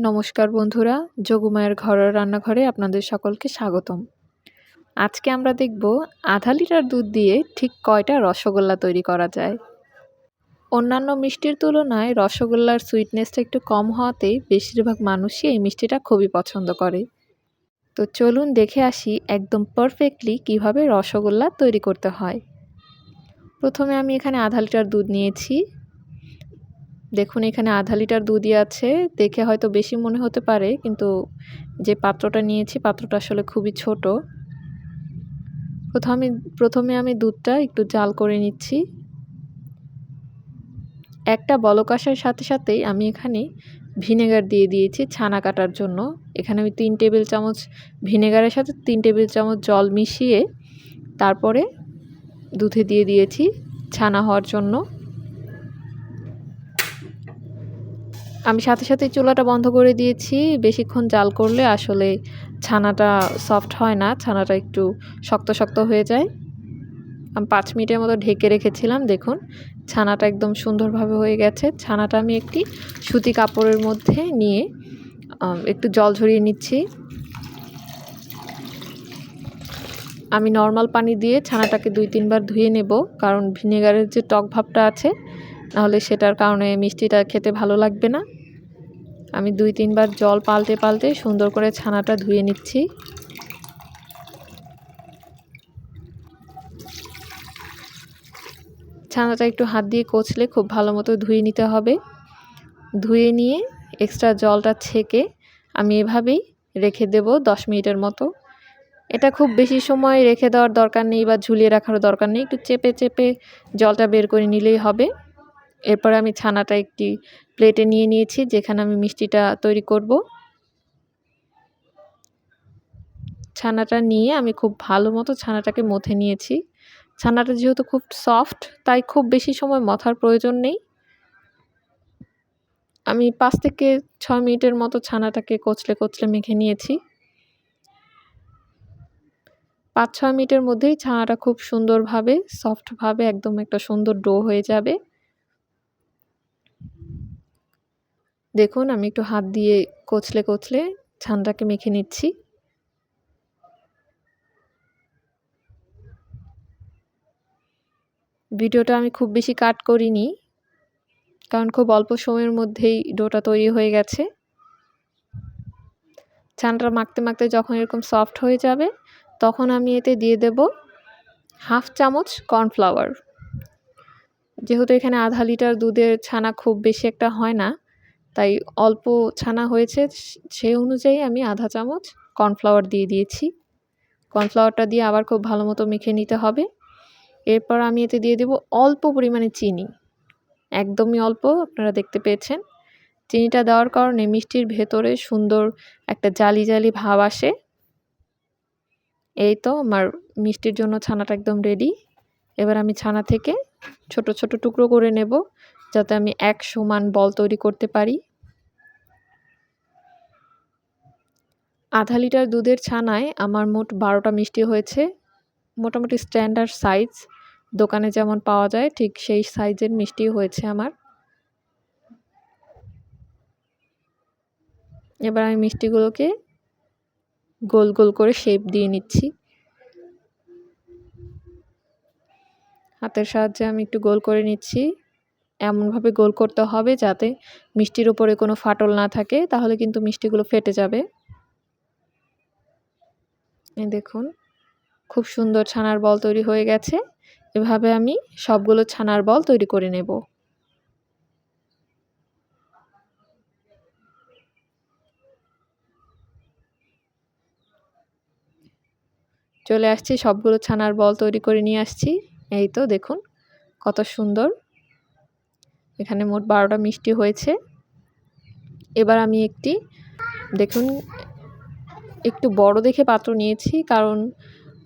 নমস্কার বন্ধুরা যোগুমায়ের ঘরের রান্নাঘরে আপনাদের সকলকে স্বাগতম। আজকে আমরা দেখব আধা লিটার দুধ দিয়ে ঠিক কয়টা রসগোল্লা তৈরি করা যায়। অন্যান্য মিষ্টির তুলনায় রসগোল্লার সুইটনেসটা একটু কম হওয়াতেই বেশিরভাগ মানুষই এই মিষ্টিটা খুবই পছন্দ করে। তো চলুন দেখে আসি একদম পারফেক্টলি কীভাবে রসগোল্লা তৈরি করতে হয়। প্রথমে আমি এখানে আধা লিটার দুধ নিয়েছি। দেখুন, এখানে আধা লিটার দুধই আছে। দেখে হয়তো বেশি মনে হতে পারে, কিন্তু যে পাত্রটা নিয়েছি, পাত্রটা আসলে খুবই ছোট। প্রথমে প্রথমে আমি দুধটা একটু জাল করে নিচ্ছি। একটা বলক আসার সাথে সাথেই আমি এখানে ভিনেগার দিয়ে দিয়েছি ছানা কাটার জন্য। এখানে আমি তিন টেবিল চামচ ভিনেগারের সাথে তিন টেবিল চামচ জল মিশিয়ে তারপরে দুধে দিয়ে দিয়েছি ছানা হওয়ার জন্য। আমি সাথে সাথে চুলাটা বন্ধ করে দিয়েছি। বেশিক্ষণ জাল করলে আসলে ছানাটা সফট হয় না, ছানাটা একটু শক্ত শক্ত হয়ে যায়। আমি পাঁচ মিনিটের মতো ঢেকে রেখেছিলাম, দেখুন। ছানাটা একদম সুন্দরভাবে হয়ে গেছে। ছানাটা আমি একটি সুতি কাপড়ের মধ্যে নিয়ে একটু জল ঝরিয়ে নিচ্ছি। আমি নর্মাল পানি দিয়ে ছানাটাকে দুই তিনবার ধুয়ে নেব, কারণ ভিনেগারের যে টক ভাবটা আছে নাহলে সেটার কারণে মিষ্টিটা খেতে ভালো লাগবে না। আমি দুই তিনবার জল পাল্টে পাল্টে সুন্দর করে ছানাটা ধুয়ে নিচ্ছি। ছানাটা একটু হাত দিয়ে কচলে খুব ভালো মতো ধুয়ে নিতে হবে। ধুয়ে নিয়ে এক্সট্রা জলটা ছেঁকে আমি এভাবেই রেখে দেব দশ মিনিটের মতো। এটা খুব বেশি সময় রেখে দেওয়ার দরকার নেই বা ঝুলিয়ে রাখারও দরকার নেই, একটু চেপে চেপে জলটা বের করে নিলেই হবে। এরপর আমি ছানাটা একটি প্লেটে নিয়ে নিয়েছি, যেখানে আমি মিষ্টিটা তৈরি করব। ছানাটা নিয়ে আমি খুব ভালো মতো ছানাটাকে মথে নিয়েছি। ছানাটা যেহেতু খুব সফট, তাই খুব বেশি সময় মথার প্রয়োজন নেই। আমি পাঁচ থেকে ছয় মিনিটের মতো ছানাটাকে কচলে কচলে মেখে নিয়েছি। পাঁচ ছয় মিনিটের মধ্যেই ছানাটা খুব সুন্দরভাবে, সফটভাবে, একদম একটা সুন্দর ডো হয়ে যাবে। দেখুন, আমি একটু হাত দিয়ে কচলে কচলে ছানটাকে মেখে নিচ্ছি। ভিডিওটা আমি খুব বেশি কাট করিনি, কারণ খুব অল্প সময়ের মধ্যেই ডোটা তৈরি হয়ে গেছে। ছানটা মাখতে মাখতে যখন এরকম সফট হয়ে যাবে, তখন আমি এতে দিয়ে দেব হাফ চামচ কর্নফ্লাওয়ার। যেহেতু এখানে আধা লিটার দুধের ছানা খুব বেশি একটা হয় না তাই অল্প ছানা হয়েছে সেই অনুযায়ী আমি আধা চামচ কর্নফ্লাওয়ার দিয়ে দিয়েছি। কর্নফ্লাওয়ারটা দিয়ে আবার খুব ভালো মতো মেখে নিতে হবে। এরপর আমি এতে দিয়ে দেব অল্প পরিমাণে চিনি। একদমই অল্প, আপনারা দেখতে পেয়েছেন। চিনিটা দেওয়ার কারণে মিষ্টির ভেতরে সুন্দর একটা জালি জালি ভাব আসে। এই তো আমার মিষ্টির জন্য ছানাটা একদম রেডি এবার আমি ছানা থেকে ছোট ছোট টুকরো করে নেব। যাতে আমি এক সমান বল তৈরি করতে পারি। আধা লিটার দুধের ছানায় আমার মোট বারোটা মিষ্টি হয়েছে। মোটামুটি স্ট্যান্ডার্ড সাইজ। দোকানে যেমন পাওয়া যায়, ঠিক সেই সাইজের মিষ্টি হয়েছে আমার। এবার আমি মিষ্টিগুলোকে গোল গোল করে শেপ দিয়ে নিচ্ছি। হাতের সাহায্যে আমি একটু গোল করে নিচ্ছি। এমনভাবে গোল করতে হবে যাতে মিষ্টির উপরে কোনো ফাটল না থাকে, তাহলে কিন্তু মিষ্টিগুলো ফেটে যাবে। দেখুন, খুব সুন্দর ছানার বল তৈরি হয়ে গেছে। এভাবে আমি সবগুলো ছানার বল তৈরি করে নেব। চলে আসছি, সবগুলো ছানার বল তৈরি করে নিয়ে আসছি। এই তো দেখুন, কত সুন্দর এখানে মোট বারোটা মিষ্টি হয়েছে। এবার আমি একটি, দেখুন, একটু বড় দেখে পাত্র নিয়েছি, কারণ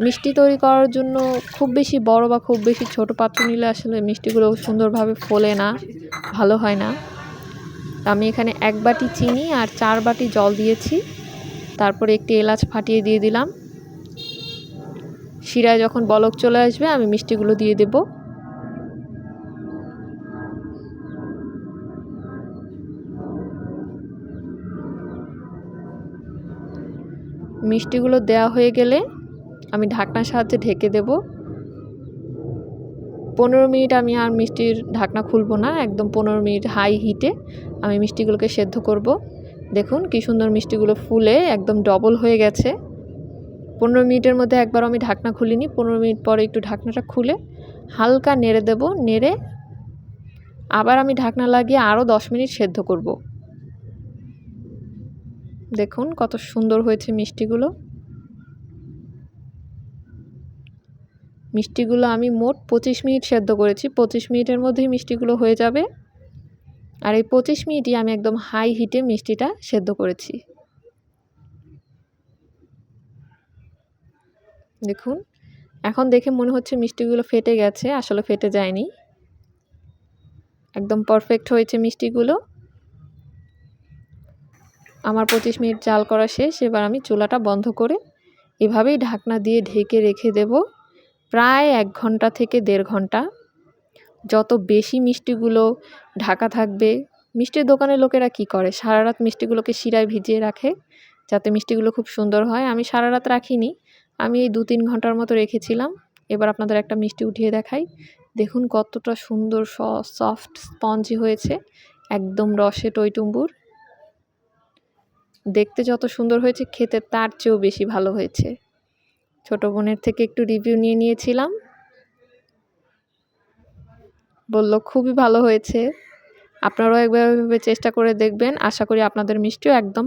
মিষ্টি তৈরি করার জন্য খুব বেশি বড় বা খুব বেশি ছোট পাত্র নিলে আসলে মিষ্টিগুলো সুন্দরভাবে ফোলে না, ভালো হয় না। আমি এখানে এক বাটি চিনি আর চার বাটি জল দিয়েছি। তারপরে একটি এলাচ ফাটিয়ে দিয়ে দিলাম। শিরায় যখন বলক চলে আসবে, আমি মিষ্টিগুলো দিয়ে দেবো। মিষ্টিগুলো দেওয়া হয়ে গেলে আমি ঢাকনার সাহায্যে ঢেকে দেব। পনেরো মিনিট আমি আর মিষ্টির ঢাকনা খুলবো না, একদম পনেরো মিনিট হাই হিটে আমি মিষ্টিগুলোকে সেদ্ধ করব। দেখুন কি সুন্দর মিষ্টিগুলো ফুলে একদম ডবল হয়ে গেছে। পনেরো মিনিটের মধ্যে একবার আমি ঢাকনা খুলিনি, পনেরো মিনিট পরে একটু ঢাকনাটা খুলে হালকা নেড়ে দেব, নেড়ে আবার আমি ঢাকনা লাগিয়ে আরও দশ মিনিট সেদ্ধ করব। দেখুন কত সুন্দর হয়েছে মিষ্টিগুলো। মিষ্টিগুলো আমি মোট পঁচিশ মিনিট সেদ্ধ করেছি। পঁচিশ মিনিটের মধ্যেই মিষ্টিগুলো হয়ে যাবে। আর এই পঁচিশ মিনিটই আমি একদম হাই হিটে মিষ্টিটা সেদ্ধ করেছি। দেখুন, এখন দেখে মনে হচ্ছে মিষ্টিগুলো ফেটে গেছে। আসলে ফেটে যায়নি। একদম পারফেক্ট হয়েছে মিষ্টিগুলো। আমার পঁচিশ মিনিট জাল করা শেষ, এবার আমি চুলাটা বন্ধ করে এভাবেই ঢাকনা দিয়ে ঢেকে রেখে দেব প্রায় এক ঘণ্টা থেকে দেড় ঘণ্টা। যত বেশি মিষ্টিগুলো ঢাকা থাকবে, মিষ্টির দোকানের লোকেরা কি করে? সারা রাত মিষ্টিগুলোকে শিরায় ভিজিয়ে রাখে যাতে মিষ্টিগুলো খুব সুন্দর হয়। আমি সারা রাত রাখিনি, আমি এই দু তিন ঘণ্টার মতো রেখেছিলাম। এবার আপনাদের একটা মিষ্টি উঠিয়ে দেখাই। দেখুন কতটা সুন্দর সফট স্পঞ্জি হয়েছে, একদম রসে টইটুম্বুর। দেখতে যত সুন্দর হয়েছে, খেতে তার চেয়েও বেশি ভালো হয়েছে। ছোট বোনের থেকে একটু রিভিউ নিয়ে নিয়েছিলাম। বলল, খুবই ভালো হয়েছে। আপনারাও একবার চেষ্টা করে দেখবেন। আশা করি আপনাদের মিষ্টিও একদম